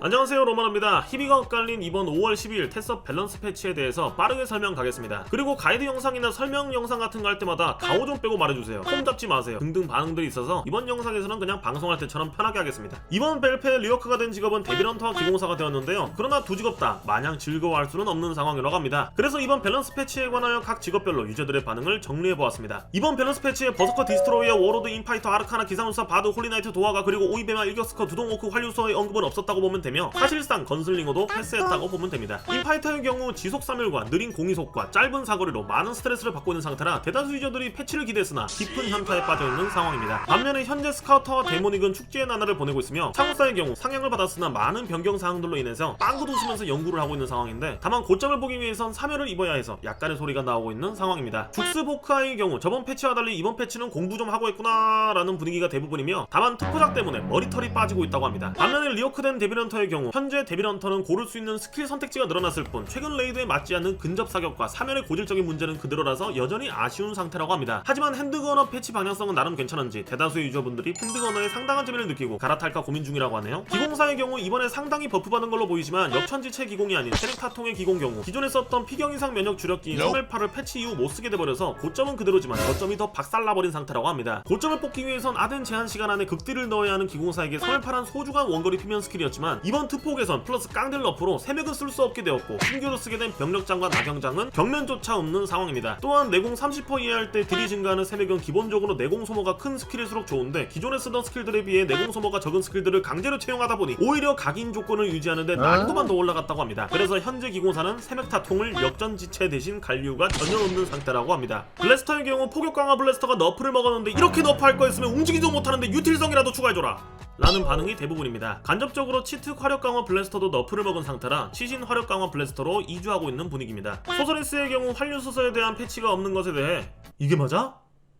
안녕하세요 로마노입니다. 희비가 엇갈린 이번 5월 12일 테스업 밸런스 패치에 대해서 빠르게 설명 가겠습니다. 그리고 가이드 영상이나 설명 영상 같은 거 할 때마다 가오 좀 빼고 말해주세요. 폼 잡지 마세요. 등등 반응들이 있어서 이번 영상에서는 그냥 방송할 때처럼 편하게 하겠습니다. 이번 벨페 리어크가 된 직업은 데빌런터와 기공사가 되었는데요. 그러나 두 직업 다 마냥 즐거워할 수는 없는 상황이라고 합니다. 그래서 이번 밸런스 패치에 관하여 각 직업별로 유저들의 반응을 정리해보았습니다. 이번 밸런스 패치에 버서커 디스트로이어 워로드 인파이터 아르카나 기사무사 바드 홀리나이트 도화가 그리고 오이베마 일격스커 두동오크 활류소의 언급은 없었다고 보면 되며 사실상 건슬링어도 패스했다고 보면 됩니다. 인파이터의 경우 지속 3일과 느린 공이속과 짧은 사거리로 많은 스트레스를 받고 있는 상태라 대다수 유저들이 패치를 기대했으나 깊은 현타에 빠져있는 상황입니다. 반면에 현재 스카우터와 데모닉은 축제의 나날을 보내고 있으며 창사의 경우 상향을 받았으나 많은 변경 사항들로 인해서 빵긋 웃으면서 연구를 하고 있는 상황인데 다만 고점을 보기 위해선 사멸을 입어야 해서 약간의 소리가 나오고 있는 상황입니다. 죽스 보크아이의 경우 저번 패치와 달리 이번 패치는 공부 좀 하고 있구나 라는 분위기가 대부분이며 다만 특포작 때문에 머리털이 빠지고 있다고 합니다. 반면에 리어크된 데빌런터 의 경우 현재 데빌런터는 고를 수 있는 스킬 선택지가 늘어났을 뿐 최근 레이드에 맞지 않는 근접 사격과 사멸의 고질적인 문제는 그대로라서 여전히 아쉬운 상태라고 합니다. 하지만 핸드건어 패치 방향성은 나름 괜찮은지 대다수의 유저분들이 핸드건어에 상당한 재미를 느끼고 갈아탈까 고민 중이라고 하네요. 기공사의 경우 이번에 상당히 버프받은 걸로 보이지만 역천지체 기공이 아닌 세렉타통의 기공 경우 기존에 썼던 피경 이상 면역 주력기인 Nope. 318을 패치 이후 못 쓰게 돼버려서 고점은 그대로지만 저점이 더 박살나버린 상태라고 합니다. 고점을 뽑기 위해선 아덴 제한 시간 안에 극딜을 넣어야 하는 기공사에게 318한 소중한 원거리 피면 스킬이었지만 이번 특폭에선 플러스 깡딜 러프로 세맥은 쓸 수 없게 되었고 신규로 쓰게 된 병력장과 나경장은 경면조차 없는 상황입니다. 또한 내공 30% 이하할 때 딜이 증가하는 세맥은 기본적으로 내공 소모가 큰 스킬일수록 좋은데 기존에 쓰던 스킬들에 비해 내공 소모가 적은 스킬들을 강제로 채용하다 보니 오히려 각인 조건을 유지하는데 난이도만 더 올라갔다고 합니다. 그래서 현재 기공사는 세맥타통을 역전지체 대신 갈류가 전혀 없는 상태라고 합니다. 블래스터의 경우 포격 강화 블래스터가 너프를 먹었는데 이렇게 너프할 거였으면 움직이지도 못하는데 유틸성이라도 추가해줘라. 라는 반응이 대부분입니다. 간접적으로 치트 화력 강화 블래스터도 너프를 먹은 상태라 시신 화력 강화 블래스터로 이주하고 있는 분위기입니다. 소설S의 경우 한류 소설에 대한 패치가 없는 것에 대해 이게 맞아?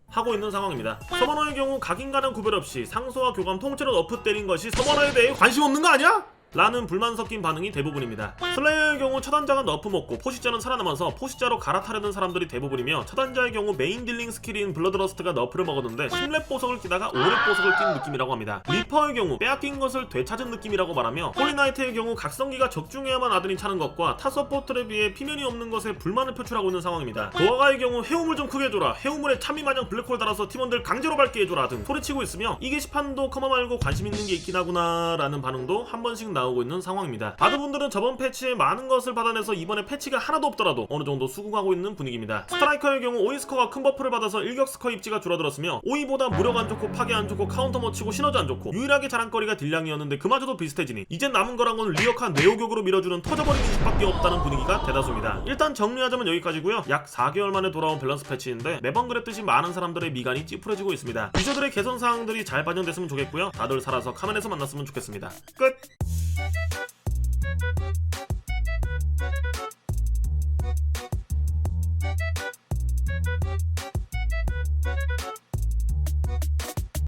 하고 있는 상황입니다. 서머너의 경우 각인과는 구별 없이 상소와 교감 통째로 너프 때린 것이 서머너에 대해 관심 없는 거 아니야? 라는 불만 섞인 반응이 대부분입니다. 슬레이어의 경우 처단자가 너프 먹고 포시자는 살아남아서 포시자로 갈아타려는 사람들이 대부분이며 처단자의 경우 메인 딜링 스킬인 블러드러스트가 너프를 먹었는데 10렙 보석을 끼다가 5렙 보석을 낀 느낌이라고 합니다. 리퍼의 경우 빼앗긴 것을 되찾은 느낌이라고 말하며 홀리나이트의 경우 각성기가 적중해야만 아들이 차는 것과 타 서포트에 비해 피면이 없는 것에 불만을 표출하고 있는 상황입니다. 도화가의 경우 해우물 좀 크게 해줘라 해우물에 참미 마냥 블랙홀 달아서 팀원들 강제로 밟게 해줘라 등 소리치고 있으며 이 게시판도 커마 말고 관심 있는 게 있긴 하구나 라는 반응도 한 번씩 나오고 있는 상황입니다. 바드분들은 저번 패치에 많은 것을 받아내서 이번에 패치가 하나도 없더라도 어느 정도 수긍하고 있는 분위기입니다. 스트라이커의 경우 오이스커가 큰 버프를 받아서 일격스커 입지가 줄어들었으며 오이보다 무력 안 좋고 파괴 안 좋고 카운터 못 치고 시너지 안 좋고 유일하게 자랑거리가 딜량이었는데 그마저도 비슷해지니 이젠 남은 거란 건 리어카 네오격으로 밀어주는 터져버리는 식밖에 없다는 분위기가 대다수입니다. 일단 정리하자면 여기까지고요. 약 4개월 만에 돌아온 밸런스 패치인데 매번 그랬듯이 많은 사람들의 미간이 찌푸려지고 있습니다. 유저들의 개선 사항들이 잘 반영됐으면 좋겠고요. 다들 살아서 카멘에서 만났으면 좋겠습니다. 끝! Thank you.